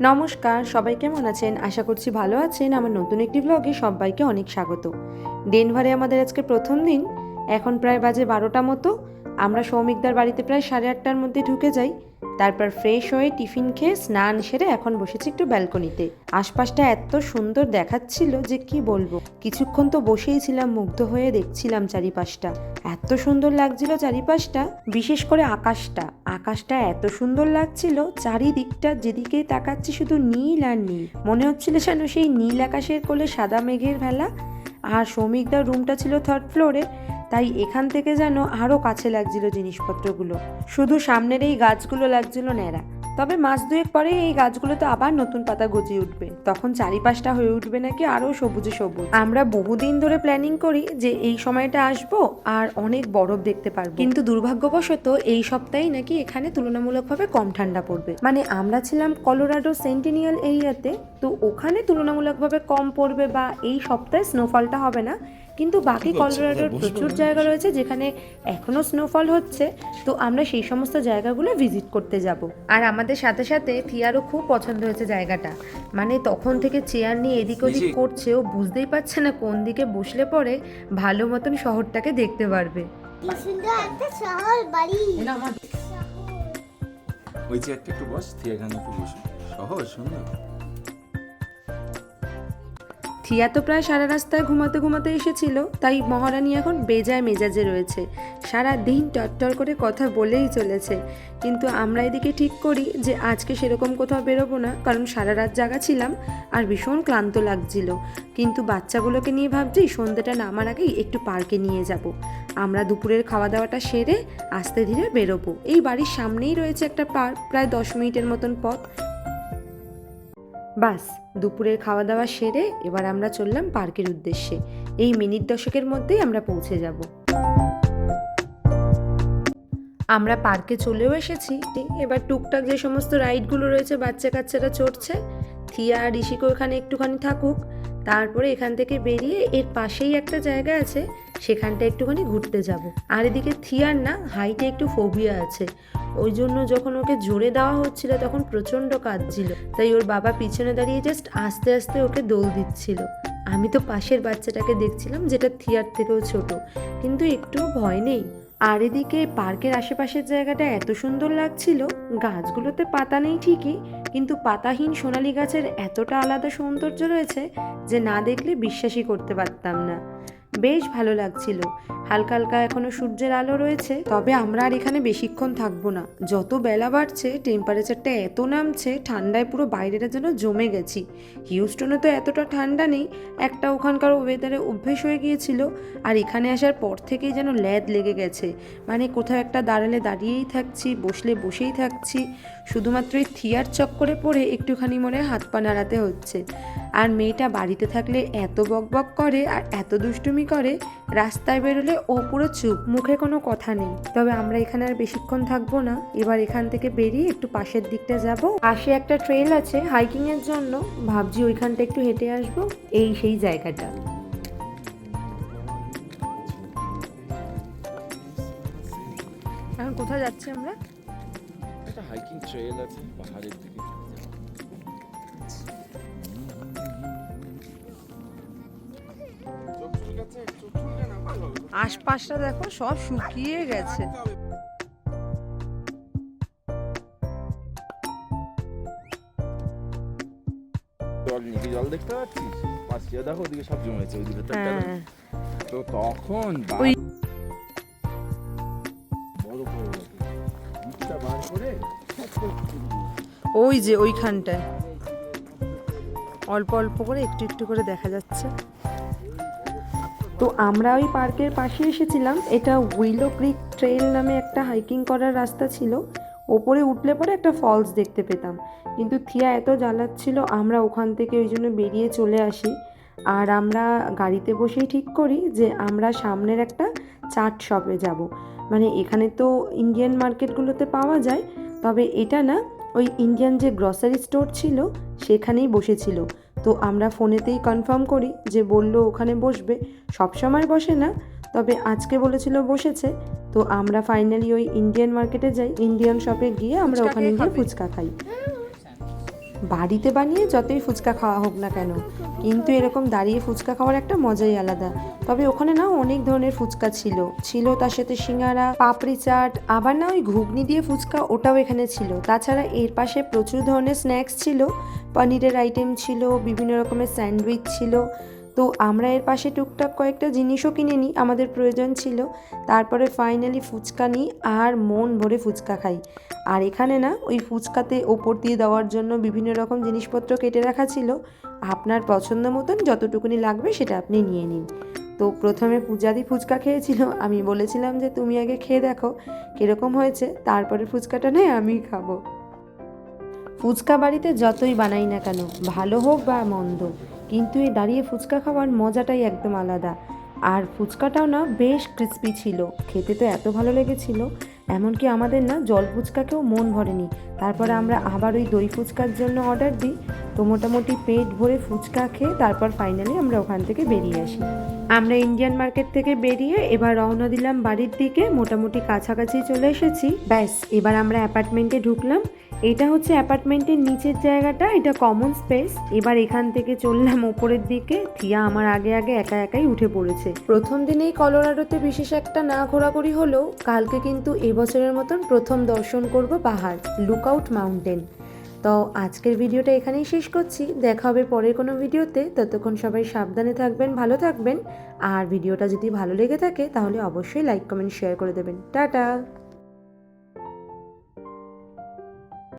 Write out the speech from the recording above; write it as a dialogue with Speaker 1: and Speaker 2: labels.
Speaker 1: নমস্কার, সবাই কেমন আছেন? আশা করছি ভালো আছেন। আমার নতুন একটি ব্লগে সবাইকে অনেক স্বাগত। ডেনভারে আমাদের আজকে প্রথম দিন, এখন প্রায় বাজে বারোটা মতো। আমরা সৌমিকদার বাড়িতে প্রায় সাড়ে আটটার মধ্যে ঢুকে যাই। তারপর ফ্রেশ হয়ে টিফিন খেয়ে স্নান সেরে এখন বসেছি একটু ব্যালকনিতে। আশপাশটা এত সুন্দর দেখাচ্ছিল যে কি বলব? কিছুক্ষণ তো বসেই ছিলাম, মুগ্ধ হয়ে দেখছিলাম চারিপাশটা। এত সুন্দর লাগছিল চারিপাশটা, বিশেষ করে আকাশটা। আকাশটা এত সুন্দর লাগছিল, চারিদিকটা যেদিকেই তাকাচ্ছি শুধু নীল আর নীল। মনে হচ্ছিল যেন সেই নীল আকাশের কোলে সাদা মেঘের ভেলা, আর শ্রমিকদার রুমটা ছিল থার্ড ফ্লোরে তাই এখান থেকে যেন আরও কাছে লাগছিল জিনিসপত্রগুলো। শুধু সামনের এই গাছগুলো লাগছিল ন্যাড়া। তবে মাস দুয়েক পরে এই গাছগুলোতে আবার নতুন পাতা গজিয়ে উঠবে। তখন চারিপাশটা হয়ে উঠবে নাকি আরও সবুজে সবুজ। আমরা বহুদিন ধরে প্ল্যানিং করি যে এই সময়টা আসব আর অনেক বরফ দেখতে পারব। কিন্তু দুর্ভাগ্যবশত এই সপ্তাহেই নাকি এখানে তুলনামূলকভাবে কম ঠান্ডা পড়বে। মানে আমরা ছিলাম কলোরাডো সেন্টিনিয়াল এরিয়াতে, তো ওখানে তুলনামূলকভাবে কম পড়বে বা এই সপ্তাহে স্নোফলটা হবে না। কিন্তু বাকি কলোরাডোর প্রচুর জায়গা রয়েছে যেখানে এখনও স্নোফল হচ্ছে তো আমরা সেই সমস্ত জায়গাগুলো ভিজিট করতে যাব। আর আমাদের সাথে সাথে থিয়ারও খুব পছন্দ হয়েছে জায়গাটা। মানে তখন থেকে চেয়ার নিয়ে এদিক ওদিক করছে ও বুঝতেই পারছে না কোন দিকে বসলে পরে ভালো মতন শহরটাকে দেখতে পারবে।
Speaker 2: কি সুন্দর একটা
Speaker 3: ওই চেয়ারটা একটু বস এখানে একটু বসে সহজ সুন্দর।
Speaker 1: থিয়া তো প্রায় সারা রাস্তায় ঘুমাতে ঘুমাতে এসেছিল, তাই মহারানী এখন বেজায় মেজাজে রয়েছে। সারা দিন টট্টর করে কথা বলেই চলেছে। কিন্তু আমরা এদিকে ঠিক করি যে আজকে সেরকম কোথাও বেরোবো না, কারণ সারা রাত জাগা ছিলাম আর ভীষণ ক্লান্ত লাগছিল। কিন্তু বাচ্চাগুলোকে নিয়ে ভাবছি সন্ধ্যেটা নামার আগেই একটু পার্কে নিয়ে যাব। আমরা দুপুরের খাওয়া দাওয়াটা সেরে আস্তে ধীরে বেরোবো। এই বাড়ির সামনেই রয়েছে একটা পার্ক, প্রায় দশ মিনিটের মতন পথ। বাস, দুপুরের খাওয়া দাওয়া সেরে এবার আমরা চললাম পার্কের উদ্দেশ্যে। এই মিনিট দশকের মধ্যেই আমরা পৌঁছে যাব। আমরা পার্কে চলেও এসেছি এবার টুকটাক যে সমস্ত রাইডগুলো রয়েছে, বাচ্চা কাচ্চারা চড়ছে, থিয়া আর ঋষিকে ওখানে একটুখানি থাকুক। তারপরে এখান থেকে বেরিয়ে এর পাশেই একটা জায়গা আছে সেখানটা একটুখানি ঘুরতে যাব। আর এদিকে থিয়ার না, হাইটে একটু ফোবিয়া আছে। ওই জন্য যখন ওকে জোরে দেওয়া হচ্ছিল তখন প্রচণ্ড কাঁদছিল। তাই ওর বাবা পিছনে দাঁড়িয়ে জাস্ট আস্তে আস্তে ওকে দোল দিচ্ছিল। আমি তো পাশের বাচ্চাটাকে দেখছিলাম যেটা থিয়ার থেকেও ছোট। কিন্তু একটুও ভয় নেই। আর এদিকে পার্কের আশেপাশের জায়গাটা এত সুন্দর লাগছিল, গাছগুলোতে পাতা নেই ঠিকই, কিন্তু পাতাহীন সোনালি গাছের এতটা আলাদা সৌন্দর্য রয়েছে যে না দেখলে বিশ্বাসই করতে পারতাম না। বেশ ভালো লাগছিল। হালকা হালকা এখনও সূর্যের আলো রয়েছে, তবে আমরা আর এখানে বেশিক্ষণ থাকব না। যত বেলা বাড়ছে টেম্পারেচারটা এত নামছে, ঠান্ডায় পুরো বাইরেটা যেন জমে গেছি। হিউস্টনে তো এতটা ঠান্ডা নেই, একটা ওখানকার ওয়েদারে অভ্যেস হয়ে গিয়েছিল, আর এখানে আসার পর থেকেই যেন ল্যাদ লেগে গেছে। মানে কোথাও একটা দাঁড়ালে দাঁড়িয়েই থাকছি, বসলে বসেই থাকছি, শুধুমাত্র এই থিয়ার চক্করে পড়ে একটুখানি মনে হাত পা নাড়াতে হচ্ছে। আর মেয়েটা বাড়িতে থাকলে এত বকবক করে আর এত দুষ্টুমি করে, রাস্তায় বেরোলে ও পুরো চুপ, মুখে কোনো কথা নেই। তবে আমরা এখানে আর বেশিক্ষণ থাকব না। এবার এখান থেকে বেরিয়ে একটু পাশের দিকটা যাব। পাশে একটা ট্রেল আছে হাইকিং এর জন্য। ভাবছি ওইখানটা একটু হেঁটে আসব। এই সেই জায়গাটা। এখন কোথায় যাচ্ছি আমরা?
Speaker 3: একটা হাইকিং ট্রেল আছে পাহাড়ের দিকে।
Speaker 1: আশপাশটা দেখো সব শুকিয়ে গেছে।
Speaker 3: জল নিচে জল দেখতে পাচ্ছিস? পাশে দেখো ওদিকে সব জমেছে ওই দিকে তো
Speaker 1: হ্যাঁ।
Speaker 3: তো তখন বড় বড় বার করে
Speaker 1: ওই যে ওইখানটায়। অল্প অল্প করে একটু একটু করে দেখা যাচ্ছে। তো আমরা ওই পার্কের পাশে এসেছিলাম। এটা উইলো ক্রিক ট্রেল নামে একটা হাইকিং করার রাস্তা ছিল। ওপরে উঠলে পরে একটা ফলস দেখতে পেতাম। কিন্তু থিয়া এত জ্বালাচ্ছিল, আমরা ওখান থেকে ওই জন্য বেরিয়ে চলে আসি। আর আমরা গাড়িতে বসেই ঠিক করি যে আমরা সামনের একটা চাট শপে যাব। মানে এখানে তো ইন্ডিয়ান মার্কেটগুলোতে পাওয়া যায়, তবে এটা না, ওই ইন্ডিয়ান যে গ্রসারি স্টোর ছিল, সেখানেই বসেছিল। তো আমরা ফোনেতেই কনফার্ম করি যে বলল ওখানে বসবে। সব সময় বসে না তবে আজকে বলেছিল বসেছে। তো আমরা ফাইনালি ওই ইন্ডিয়ান মার্কেটে যাই। ইন্ডিয়ান শপে গিয়ে আমরা ওখানে গিয়ে ফুচকা খাই। বাড়িতে বানিয়ে যতই ফুচকা খাওয়া হোক না কেন, কিন্তু এরকম দাঁড়িয়ে ফুচকা খাওয়ার একটা মজাই আলাদা। তবে ওখানে না অনেক ধরনের ফুচকা ছিল। ছিল তার সাথে সিঙ্গারা, পাপড়ি চাট, আবার না ওই ঘুগনি দিয়ে ফুচকা ওটাও এখানে ছিল। তাছাড়া এর পাশে প্রচুর ধরনের স্ন্যাক্স ছিল। পনিরের আইটেম ছিল, বিভিন্ন রকমের স্যান্ডউইচ ছিল। তো আমরা এর পাশে টুকটাক কয়েকটা জিনিসও কিনে নিই, আমাদের প্রয়োজন ছিল। তারপরে ফাইনালি ফুচকা নিই আর মন ভরে ফুচকা খাই। আর এখানে না, ওই ফুচকাতে ওপর দিয়ে দেওয়ার জন্য বিভিন্ন রকম জিনিসপত্র কেটে রাখা ছিল। আপনার পছন্দ মতন যতটুকুনি লাগবে সেটা আপনি নিয়ে নিন। তো প্রথমে পূজাদি ফুচকা খেয়েছিল। আমি বলেছিলাম যে, তুমি আগে খেয়ে দেখো কীরকম হয়েছে, তারপরে ফুচকাটা নয় আমিই খাব। ফুচকা বাড়িতে যতই বানাই না কেন, ভালো হোক বা মন্দ কিন্তু এই দাঁড়িয়ে ফুচকা খাওয়ার মজাটাই একদম আলাদা। আর ফুচকাটাও না বেশ ক্রিস্পি ছিল। খেতে তো এত ভালো লেগেছিল। এমনকি আমাদের না জল ফুচকাকেও মন ভরেনি। তারপরে আমরা আবার ওই দই ফুচকার জন্য অর্ডার দিই। তো মোটামুটি পেট ভরে ফুচকা খেয়ে তারপর ফাইনালি আমরা ওখান থেকে বেরিয়ে আসি। আমরা ইন্ডিয়ান মার্কেট থেকে বেরিয়ে এবার রওনা দিলাম বাড়ির দিকে। মোটামুটি কাছাকাছি চলে এসেছি। ব্যাস, এবার আমরা অ্যাপার্টমেন্টে ঢুকলাম। এটা হচ্ছে অ্যাপার্টমেন্টের নিচের জায়গাটা, এটা কমন স্পেস এবার এখান থেকে চললাম ওপরের দিকে, থিয়া আমার আগে আগে একা একাই উঠে পড়েছে। প্রথম দিনেই কলোরাডোতে বিশেষ একটা না ঘোরাঘুরি হলেও, কালকে কিন্তু এবছরের মতন প্রথম দর্শন করব পাহাড় লুকআউট মাউন্টেন তো আজকের ভিডিওটা এখানেই শেষ করছি। দেখা হবে পরের কোনো ভিডিওতে। ততক্ষণ সবাই সাবধানে থাকবেন, ভালো থাকবেন। আর ভিডিওটা যদি ভালো লেগে থাকে, তাহলে অবশ্যই লাইক কমেন্ট শেয়ার করে দেবেন। টাটা!